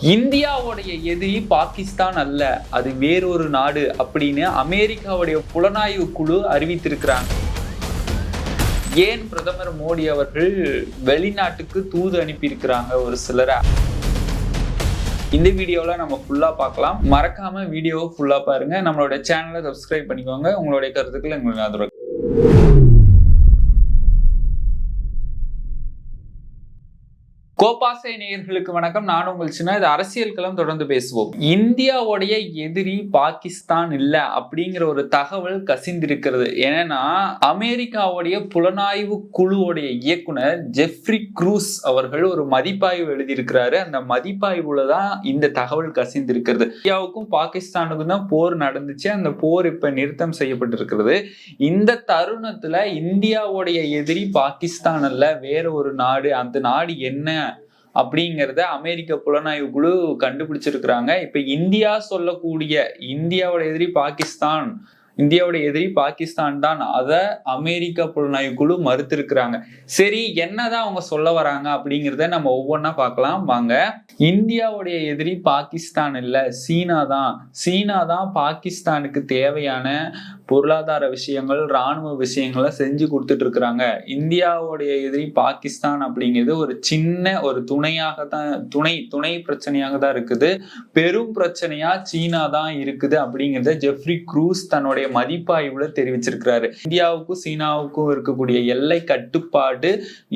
இந்தியாவுடைய எதிரி பாகிஸ்தான் அல்ல அது வேறொரு நாடு அப்படின்னு அமெரிக்காவுடைய புலனாய்வு குழு அறிவித்திருக்கிறாங்க. ஏன் பிரதமர் மோடி அவர்கள் வெளிநாட்டுக்கு தூது அனுப்பியிருக்கிறாங்க ஒரு சிலரை? இந்த வீடியோவில் நம்ம ஃபுல்லாக பார்க்கலாம். மறக்காம வீடியோவை ஃபுல்லாக பாருங்க. நம்மளோட சேனலை சப்ஸ்கிரைப் பண்ணிக்கோங்க. உங்களுடைய கருத்துக்கள் எங்களுக்கு ஆதரவு கோபாசை நேயர்களுக்கு வணக்கம். நான் உங்கள் சின்ன இது அரசியல் களம் தொடர்ந்து பேசுவோம். இந்தியாவுடைய எதிரி பாகிஸ்தான் இல்ல அப்படிங்கிற ஒரு தகவல் கசிந்திருக்கிறது. ஏன்னா அமெரிக்காவுடைய புலனாய்வு குழுவுடைய இயக்குனர் ஜெஃப்ரி க்ரூஸ் அவர்கள் ஒரு மதிப்பாய்வு எழுதியிருக்கிறாரு. அந்த மதிப்பாய்வுல தான் இந்த தகவல் கசிந்திருக்கிறது. இந்தியாவுக்கும் பாகிஸ்தானுக்கும் தான் போர் நடந்துச்சு. அந்த போர் இப்ப நிறுத்தம் செய்யப்பட்டிருக்கிறது. இந்த தருணத்துல இந்தியாவுடைய எதிரி பாகிஸ்தான் அல்ல வேற ஒரு நாடு அந்த நாடு என்ன அப்படிங்கிறத அமெரிக்க புலனாய்வு குழு கண்டுபிடிச்சிருக்கிறாங்க. இப்ப இந்தியா சொல்லக்கூடிய இந்தியாவோட எதிரி பாகிஸ்தான் இந்தியாவோட எதிரி பாகிஸ்தான் தான். அதை அமெரிக்க புலனாய்வு குழு மறுத்திருக்கிறாங்க. சரி என்னதான் அவங்க சொல்ல வராங்க அப்படிங்கிறத நம்ம ஒவ்வொன்றா பார்க்கலாம். வாங்க. இந்தியாவுடைய எதிரி பாகிஸ்தான் இல்லை சீனா தான். சீனா தான் பாகிஸ்தானுக்கு தேவையான பொருளாதார விஷயங்கள் இராணுவ விஷயங்களை செஞ்சு கொடுத்துட்டு இருக்கிறாங்க இந்தியாவுடைய எதிரி பாகிஸ்தான் அப்படிங்கிறது ஒரு சின்ன ஒரு துணையாக தான் துணை துணை பிரச்சனையாக தான் இருக்குது. பெரும் பிரச்சனையா சீனா தான் இருக்குது அப்படிங்கிறத ஜெஃப்ரி க்ரூஸ் தன்னுடைய மதிப்பாய்வுல தெரிவிச்சிருக்கிறாரு. இந்தியாவுக்கும் சீனாவுக்கும் இருக்கக்கூடிய எல்லை கட்டுப்பாடு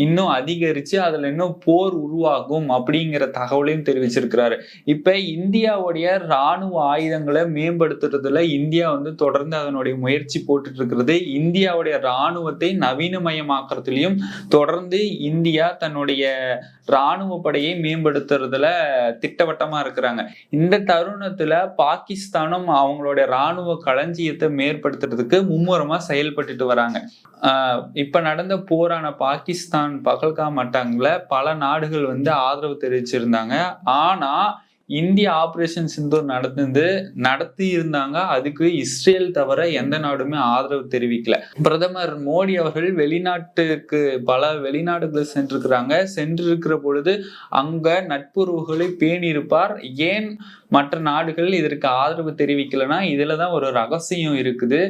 இன்னும் அதிகரிச்சு அதுல இன்னும் போர் உருவாகும் அப்படிங்கிற தகவலையும் தெரிவிச்சிருக்கிறாரு. இப்ப இந்தியாவுடைய இராணுவ ஆயுதங்களை மேம்படுத்துறதுல இந்தியா வந்து தொடர்ந்து அதனுடைய முயற்சி போட்டுட்டு இருக்கிறது இந்தியாவுடைய இராணுவத்தை நவீனமயமாக்குறதுலயும் தொடர்ந்து இந்தியா தன்னுடைய இராணுவ படையை மேம்படுத்துறதுல திட்டவட்டமா இருக்கிறாங்க. இந்த தருணத்துல பாகிஸ்தானும் அவங்களுடைய இராணுவ களஞ்சியத்தை மேற்படுத்துறதுக்கு மும்முரமா செயல்பட்டுட்டு வராங்க. ஆஹ் இப்ப நடந்த போரான பாகிஸ்தான் பகல்கா அட்டாங்ல பல நாடுகள் வந்து ஆதரவு தெரிவிச்சிருந்தாங்க. ஆனா இந்திய ஆபரேஷன் சிந்து நடந்து நடத்தி இருந்தாங்க அதுக்கு இஸ்ரேல் தவிர எந்த நாடுமே ஆதரவு தெரிவிக்கல. பிரதமர் மோடி அவர்கள் வெளிநாட்டுக்கு பல வெளிநாடுகள் சென்றிருக்கிறாங்க. சென்றிருக்கிற பொழுது அங்க நட்புறவுகளை பேணியிருப்பார். ஏன் மற்ற நாடுகள் இதற்கு ஆதரவு தெரிவிக்கலைன்னா இதுலதான் ஒரு ரகசியம் இருக்குது.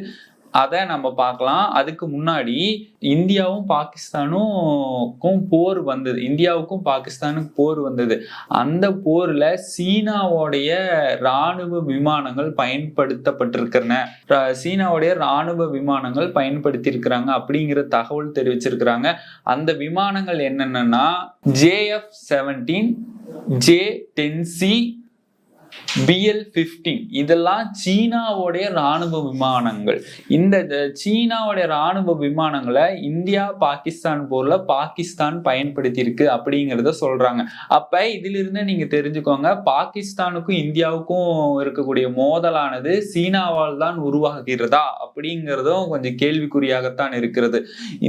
அதை நம்ம பார்க்கலாம். அதுக்கு முன்னாடி இந்தியாவும் பாகிஸ்தானுக்கும் போர் வந்தது. இந்தியாவுக்கும் பாகிஸ்தானுக்கும் போர் வந்தது. அந்த போரில் சீனாவுடைய இராணுவ விமானங்கள் பயன்படுத்தப்பட்டிருக்கிறன. சீனாவுடைய இராணுவ விமானங்கள் பயன்படுத்தியிருக்கிறாங்க அப்படிங்கிற தகவல் தெரிவிச்சிருக்கிறாங்க. அந்த விமானங்கள் என்னென்னன்னா JF seventeen J ten C PL fifteen இதெல்லாம் சீனாவுடைய ராணுவ விமானங்கள். இந்த சீனாவுடைய ராணுவ விமானங்களை இந்தியா பாகிஸ்தான் போர்ல பாகிஸ்தான் பயன்படுத்தி இருக்கு அப்படிங்கிறத சொல்றாங்க. அப்ப இதிலிருந்து நீங்க தெரிஞ்சுக்கோங்க பாகிஸ்தானுக்கும் இந்தியாவுக்கும் இருக்கக்கூடிய மோதலானது சீனாவால் தான் உருவாகிறதா அப்படிங்கிறதும் கொஞ்சம் கேள்விக்குறியாகத்தான் இருக்கிறது.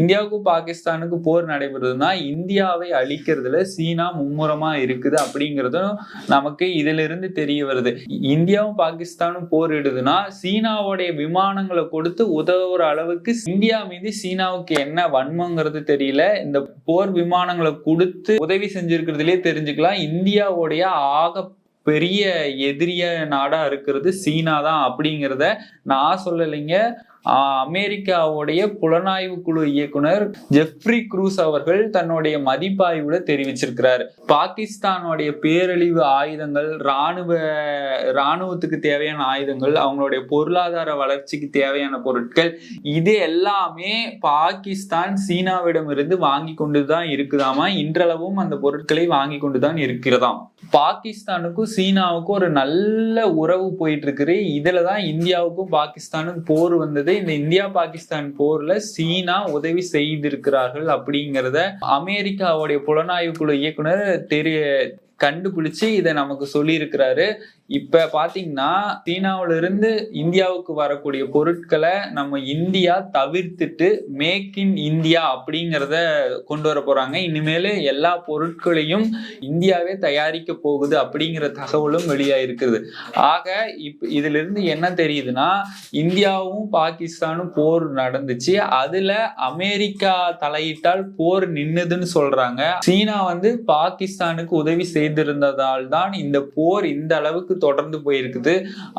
இந்தியாவுக்கும் பாகிஸ்தானுக்கும் போர் நடைபெறுதுன்னா இந்தியாவை அழிக்கிறதுல சீனா மும்முரமா இருக்குது அப்படிங்கிறதும் நமக்கு இதுல இருந்து தெரிய வருது. இந்தியாவும் பாகிஸ்தானும் போரிடுதுன்னா சீனாவுடைய விமானங்களை கொடுத்து உதவுற அளவுக்கு இந்தியா மீது சீனாவுக்கு என்ன வன்மங்கிறது தெரியல. இந்த போர் விமானங்களை கொடுத்து உதவி செஞ்சிருக்கிறதுலே தெரிஞ்சுக்கலாம். இந்தியாவுடைய ஆக பெரிய எதிரிய நாடா இருக்கிறது சீனா தான் அப்படிங்கிறத நான் சொல்லலைங்க. அமெரிக்காவுடைய புலனாய்வு குழு இயக்குனர் ஜெஃப்ரி குரூஸ் அவர்கள் தன்னுடைய மதிப்பாய்வுல தெரிவிச்சிருக்கிறார். பாகிஸ்தானுடைய பேரழிவு ஆயுதங்கள் ராணுவ ராணுவத்துக்கு தேவையான ஆயுதங்கள் அவங்களுடைய பொருளாதார வளர்ச்சிக்கு தேவையான பொருட்கள் இது எல்லாமே பாகிஸ்தான் சீனாவிடம் இருந்து வாங்கி கொண்டுதான் இருக்குதாமா? இன்றளவும் அந்த பொருட்களை வாங்கி கொண்டுதான் இருக்கிறதாம். பாகிஸ்தானுக்கும் சீனாவுக்கும் ஒரு நல்ல உறவு போயிட்டு இருக்குது. இதுலதான் இந்தியாவுக்கும் பாகிஸ்தானுக்கும் போர் வந்தது இந்த இந்தியா பாகிஸ்தான் போர்ல சீனா உதவி செய்திருக்கிறார்கள் அப்படிங்கிறத அமெரிக்காவுடைய புலனாய்வு குழு இயக்குனர் தெரிய கண்டுபிடிச்சு இதை நமக்கு சொல்லியிருக்கிறாரு. இப்ப பாத்தீங்கன்னா சீனாவுல இருந்து இந்தியாவுக்கு வரக்கூடிய பொருட்களை நம்ம இந்தியா தவிர்த்துட்டு மேக் இன் இந்தியா அப்படிங்கிறத கொண்டு வர போறாங்க. இனிமேல் எல்லா பொருட்களையும் இந்தியாவே தயாரிக்க போகுது அப்படிங்கிற தகவலும் வெளியாயிருக்குது ஆக இப் இதுல இருந்து என்ன தெரியுதுன்னா இந்தியாவும் பாகிஸ்தானும் போர் நடந்துச்சு. அதுல அமெரிக்கா தலையிட்டால் போர் நின்னுதுன்னு சொல்றாங்க. சீனா வந்து பாகிஸ்தானுக்கு உதவி செய்திருந்ததால் தான் இந்த போர் இந்த அளவுக்கு தொடர்ந்து போயிருக்குது.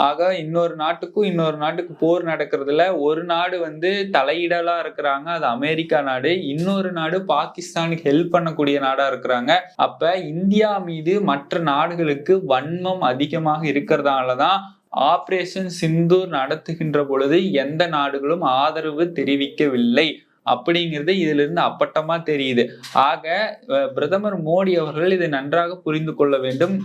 ஆக இன்னொரு நாட்டுக்கும் இன்னொரு நாட்டுக்கு போர் நடக்கிறதுல ஒரு நாடு வந்து தலையிடலா இருக்கிறாங்க. அது அமெரிக்கா நாடு. இன்னொரு நாடு பாகிஸ்தானுக்கு ஹெல்ப் பண்ணக்கூடிய நாடா இருக்கிறாங்க. அப்ப இந்தியா மீது மற்ற நாடுகளுக்கு வன்மம் அதிகமாக இருக்கிறதாலதான் ஆபரேஷன் சிந்தூர் நடத்துகின்ற பொழுது எந்த நாடுகளும் ஆதரவு தெரிவிக்கவில்லை. அப்படிங்கிறது இதுல இருந்து அப்பட்டமா தெரியுது. ஆக பிரதமர் மோடி அவர்கள் இதை நன்றாக புரிந்து கொள்ள வேண்டும்.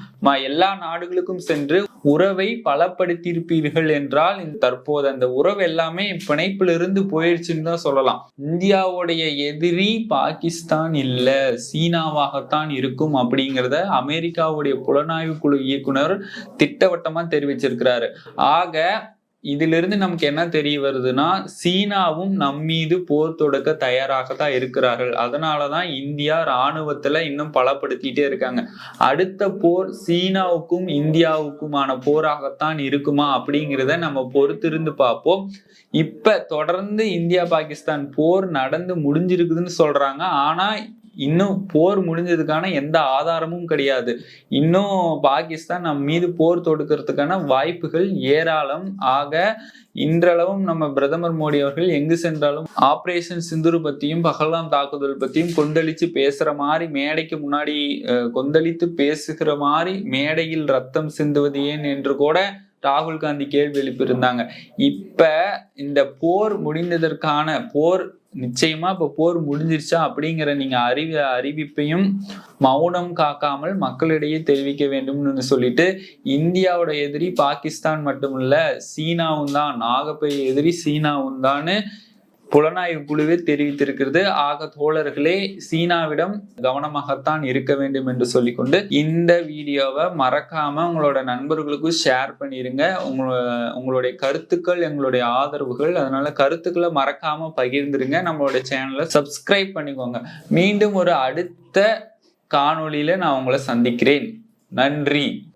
எல்லா நாடுகளுக்கும் சென்று உறவை பலப்படுத்தியிருப்பீர்கள் என்றால் தற்போது அந்த உறவு எல்லாமே பிணைப்பிலிருந்து போயிடுச்சுன்னு தான் சொல்லலாம். இந்தியாவுடைய எதிரி பாகிஸ்தான் இல்ல சீனாவாகத்தான் இருக்கும் அப்படிங்கிறத அமெரிக்காவுடைய புலனாய்வு குழு இயக்குனர் திட்டவட்டமா தெரிவிச்சிருக்கிறாரு. ஆக இதிலிருந்து நமக்கு என்ன தெரிய வருதுன்னா சீனாவும் நம் மீது போர் தொடுக்க தயாராக தான் இருக்கிறார்கள். அதனாலதான் இந்தியா ராணுவத்துல இன்னும் பலப்படுத்திட்டே இருக்காங்க. அடுத்த போர் சீனாவுக்கும் இந்தியாவுக்குமான போராகத்தான் இருக்குமா அப்படிங்கிறத நம்ம பொறுத்திருந்து பார்ப்போம். இப்ப தொடர்ந்து இந்தியா பாகிஸ்தான் போர் நடந்து முடிஞ்சிருக்குதுன்னு சொல்றாங்க. ஆனா இன்னும் போர் முடிஞ்சதுக்கான எந்த ஆதாரமும் கிடையாது. இன்னும் பாகிஸ்தான் நம் மீது போர் தொடுக்கிறதுக்கான வாய்ப்புகள் ஏராளம். ஆக இன்றளவும் நம்ம பிரதமர் மோடி அவர்கள் எங்கு சென்றாலும் ஆப்ரேஷன் சிந்துரு பத்தியும் பகலாம் தாக்குதல் பத்தியும் கொந்தளிச்சு பேசுற மாதிரி மேடைக்கு முன்னாடி கொந்தளித்து பேசுகிற மாதிரி மேடையில் ரத்தம் சிந்துவது ஏன் என்று கூட ராகுல் காந்தி கேள்வி எழுப்பியிருந்தாங்க. இப்ப இந்த போர் முடிந்ததற்கான போர் நிச்சயமா இப்ப போர் முடிஞ்சிருச்சா அப்படிங்கிற நீங்க அறிவி அறிவிப்பையும் மௌனம் காக்காமல் மக்களிடையே தெரிவிக்க வேண்டும்னு சொல்லிட்டு இந்தியாவோட எதிரி பாகிஸ்தான் மட்டுமில்ல சீனாவும் தான் நாகப்பெரிய எதிரி சீனாவும் தான் புலனாய்வு குழுவே தெரிவித்திருக்கிறது. ஆக தோழர்களே சீனாவிடம் கவனமாகத்தான் இருக்க வேண்டும் என்று சொல்லிக்கொண்டு இந்த வீடியோவை மறக்காம உங்களோட நண்பர்களுக்கும் ஷேர் பண்ணிருங்க. உங்கள உங்களுடைய கருத்துக்கள் எங்களுடைய ஆதரவுகள் அதனால கருத்துக்களை மறக்காம பகிர்ந்துருங்க. நம்மளோட சேனலை சப்ஸ்கிரைப் பண்ணிக்கோங்க. மீண்டும் ஒரு அடுத்த காணொளியில நான் உங்களை சந்திக்கிறேன். நன்றி.